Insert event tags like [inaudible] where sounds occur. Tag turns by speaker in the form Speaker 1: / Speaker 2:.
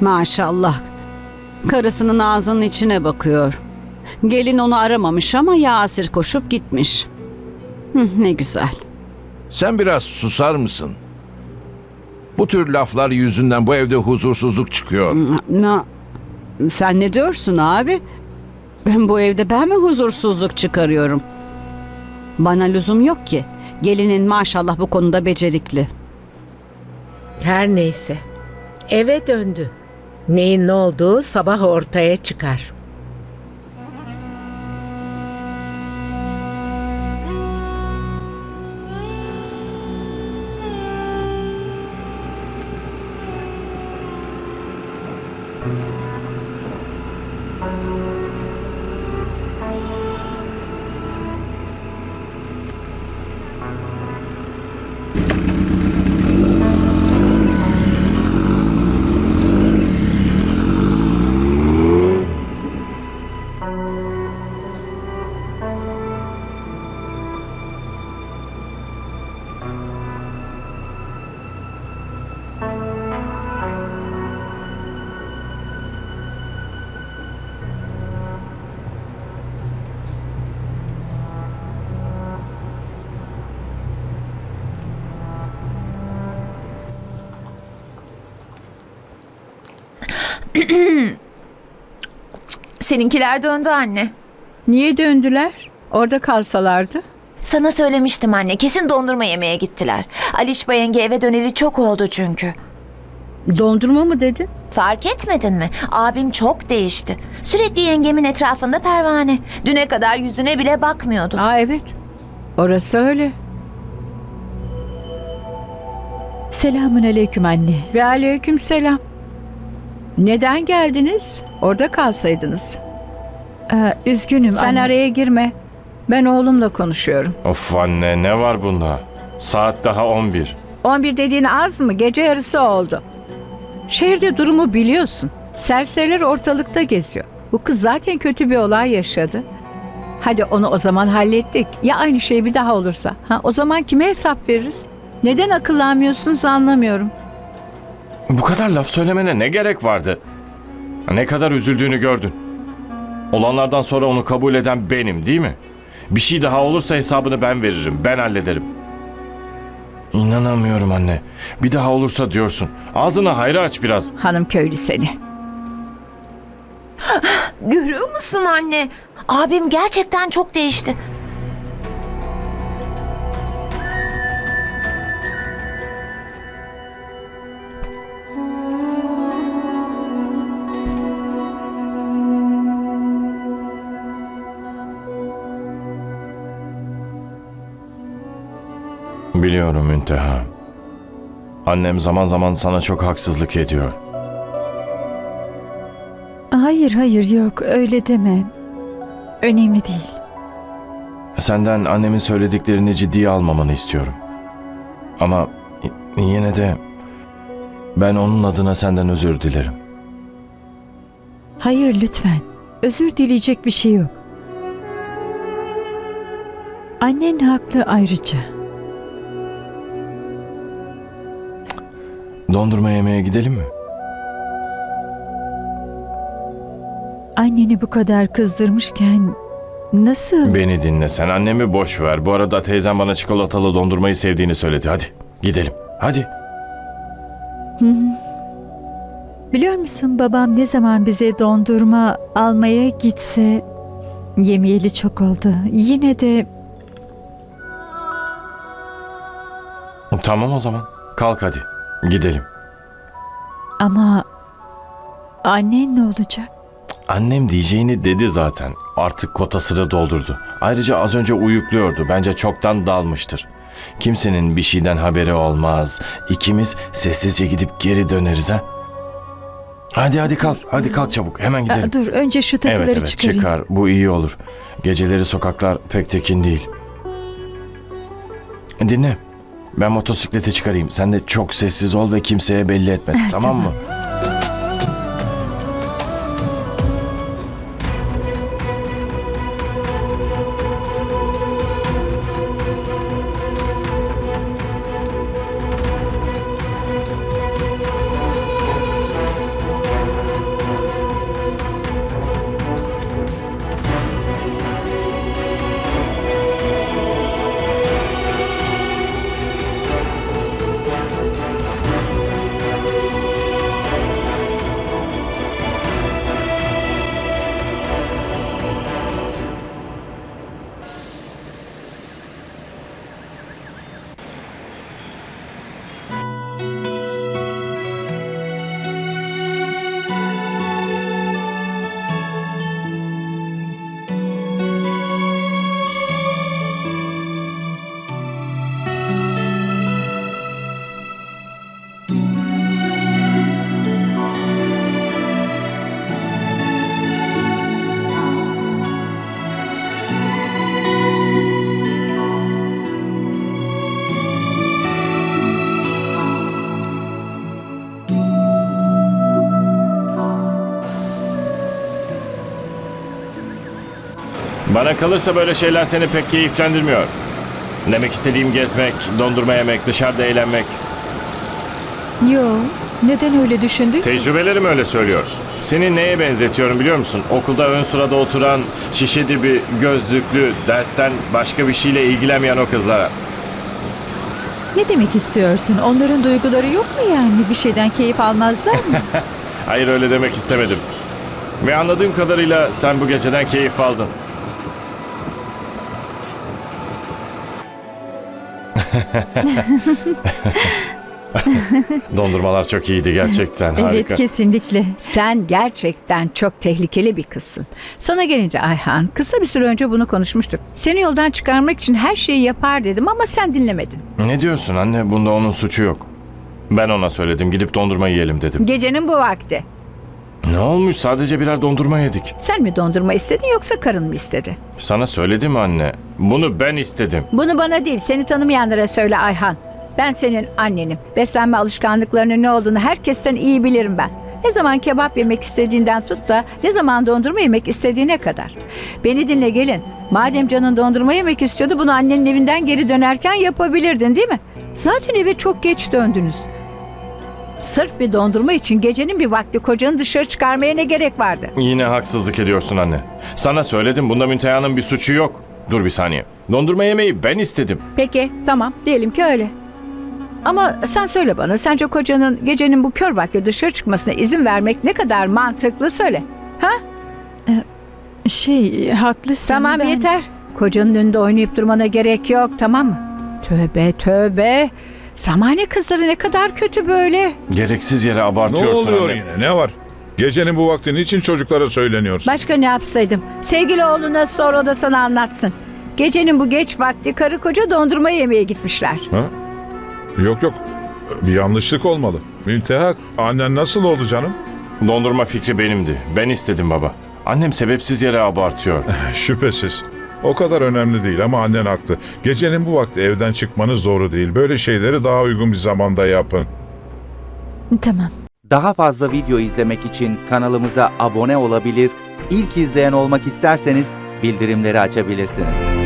Speaker 1: Maşallah. Karısının ağzının içine bakıyor. Gelin onu aramamış ama Yasir koşup gitmiş. Hı, ne güzel.
Speaker 2: Sen biraz susar mısın? Bu tür laflar yüzünden bu evde huzursuzluk çıkıyor.
Speaker 1: Na, sen ne diyorsun abi? Ben bu evde ben mi huzursuzluk çıkarıyorum? Bana lüzum yok ki. Gelinin maşallah bu konuda becerikli.
Speaker 3: Her neyse. Eve döndü. Neyin ne olduğu sabah ortaya çıkar. [clears throat]
Speaker 4: Seninkiler döndü anne.
Speaker 5: Niye döndüler? Orada kalsalardı.
Speaker 4: Sana söylemiştim anne. Kesin dondurma yemeye gittiler. Alişba yenge eve döneli çok oldu çünkü.
Speaker 5: Dondurma mı dedin?
Speaker 4: Fark etmedin mi? Abim çok değişti. Sürekli yengemin etrafında pervane. Düne kadar yüzüne bile bakmıyordu.
Speaker 5: Aa evet. Orası öyle.
Speaker 6: Selamun aleyküm anne.
Speaker 5: Ve aleyküm selam. Neden geldiniz? Orada kalsaydınız.
Speaker 6: Aa, üzgünüm
Speaker 5: Sen
Speaker 6: anne.
Speaker 5: araya girme. Ben oğlumla konuşuyorum.
Speaker 7: Of anne ne var bunda? Saat daha 11.
Speaker 5: 11 dediğin az mı? Gece yarısı oldu. Şehirde durumu biliyorsun. Serseriler ortalıkta geziyor. Bu kız zaten kötü bir olay yaşadı. Hadi onu o zaman hallettik. Ya aynı şey bir daha olursa? Ha, o zaman kime hesap veririz? Neden akıllanmıyorsunuz anlamıyorum.
Speaker 7: Bu kadar laf söylemene ne gerek vardı? Ne kadar üzüldüğünü gördün. Olanlardan sonra onu kabul eden benim değil mi? Bir şey daha olursa hesabını ben veririm, ben hallederim. İnanamıyorum anne. Bir daha olursa diyorsun. Ağzını hayra aç biraz.
Speaker 5: Hanım köylü seni.
Speaker 4: Görüyor musun anne? Abim gerçekten çok değişti.
Speaker 7: Biliyorum Münteha. Annem zaman zaman sana çok haksızlık ediyor.
Speaker 6: Hayır hayır yok öyle deme. Önemli değil.
Speaker 7: Senden annemin söylediklerini ciddiye almamanı istiyorum. Ama yine de ben onun adına senden özür dilerim.
Speaker 6: Hayır lütfen. Özür dileyecek bir şey yok. Annen haklı ayrıca.
Speaker 7: Dondurma yemeye gidelim mi?
Speaker 6: Anneni bu kadar kızdırmışken nasıl?
Speaker 7: Beni dinle sen annemi boş ver. Bu arada teyzem bana çikolatalı dondurmayı sevdiğini söyledi. Hadi gidelim. Hadi.
Speaker 6: Biliyor musun babam ne zaman bize dondurma almaya gitse yemeyeli çok oldu. Yine de
Speaker 7: Tamam o zaman. Kalk hadi. Gidelim.
Speaker 6: ama annen ne olacak?
Speaker 7: Annem diyeceğini dedi zaten. Artık kotasını doldurdu. Ayrıca az önce uyukluyordu. Bence çoktan dalmıştır. Kimsenin bir şeyden haberi olmaz. İkimiz sessizce gidip geri döneriz ha. Hadi hadi kalk. Hadi kalk çabuk. Hemen gidelim.
Speaker 6: Aa, dur önce şu takıları
Speaker 7: evet evet
Speaker 6: çıkarayım.
Speaker 7: çıkar. Bu iyi olur. Geceleri sokaklar pek tekin değil. Dinle. Ben motosikleti çıkarayım. Sen de çok sessiz ol ve kimseye belli etme. [laughs] tamam mı? Bana kalırsa böyle şeyler seni pek keyiflendirmiyor. Demek istediğim gezmek, dondurma yemek, dışarıda eğlenmek.
Speaker 6: Yo, neden öyle düşündün? ki?
Speaker 7: Tecrübelerim öyle söylüyor. Seni neye benzetiyorum biliyor musun? Okulda ön sırada oturan, şişe dibi, gözlüklü, dersten başka bir şeyle ilgilenmeyen o kızlara.
Speaker 6: Ne demek istiyorsun? Onların duyguları yok mu yani? Bir şeyden keyif almazlar mı? [laughs]
Speaker 7: Hayır öyle demek istemedim. Ve anladığım kadarıyla sen bu geceden keyif aldın. [laughs] Dondurmalar çok iyiydi gerçekten harika.
Speaker 6: evet, kesinlikle.
Speaker 5: Sen gerçekten çok tehlikeli bir kızsın. Sana gelince Ayhan, kısa bir süre önce bunu konuşmuştuk. Seni yoldan çıkarmak için her şeyi yapar dedim ama sen dinlemedin.
Speaker 7: Ne diyorsun anne? Bunda onun suçu yok. Ben ona söyledim gidip dondurma yiyelim dedim.
Speaker 5: Gecenin bu vakti.
Speaker 7: Ne olmuş sadece birer dondurma yedik.
Speaker 5: Sen mi dondurma istedin yoksa karın mı istedi?
Speaker 7: Sana söyledim anne. Bunu ben istedim.
Speaker 5: Bunu bana değil, seni tanımayanlara söyle Ayhan. Ben senin annenim. Beslenme alışkanlıklarının ne olduğunu herkesten iyi bilirim ben. Ne zaman kebap yemek istediğinden tut da ne zaman dondurma yemek istediğine kadar. Beni dinle gelin. Madem canın dondurma yemek istiyordu bunu annenin evinden geri dönerken yapabilirdin değil mi? Zaten eve çok geç döndünüz. Sırf bir dondurma için gecenin bir vakti kocanı dışarı çıkarmaya ne gerek vardı?
Speaker 7: Yine haksızlık ediyorsun anne. Sana söyledim bunda Münteha'nın bir suçu yok. Dur bir saniye. Dondurma yemeği ben istedim.
Speaker 5: Peki tamam diyelim ki öyle. Ama sen söyle bana sence kocanın gecenin bu kör vakti dışarı çıkmasına izin vermek ne kadar mantıklı söyle. Ha?
Speaker 6: Şey, haklısın.
Speaker 5: Tamam
Speaker 6: ben-
Speaker 5: yeter. Kocanın önünde oynayıp durmana gerek yok tamam mı? Tövbe tövbe. Zamane kızları ne kadar kötü böyle.
Speaker 7: Gereksiz yere
Speaker 8: Ne
Speaker 7: abartıyorsun
Speaker 8: oluyor
Speaker 7: anne.
Speaker 8: yine? Ne var? Gecenin bu vakti niçin çocuklara söyleniyorsun?
Speaker 5: Başka ne yapsaydım? Sevgili oğluna sor o da sana anlatsın. Gecenin bu geç vakti karı koca dondurma yemeye gitmişler.
Speaker 8: Ha? Yok yok. Bir yanlışlık olmalı. Münteha annen nasıl oldu canım?
Speaker 7: Dondurma fikri benimdi. Ben istedim baba. Annem sebepsiz yere abartıyor. [laughs]
Speaker 8: Şüphesiz. O kadar önemli değil ama annen haklı. Gecenin bu vakti evden çıkmanız doğru değil. Böyle şeyleri daha uygun bir zamanda yapın.
Speaker 6: Tamam.
Speaker 9: Daha fazla video izlemek için kanalımıza abone olabilir, ilk izleyen olmak isterseniz bildirimleri açabilirsiniz.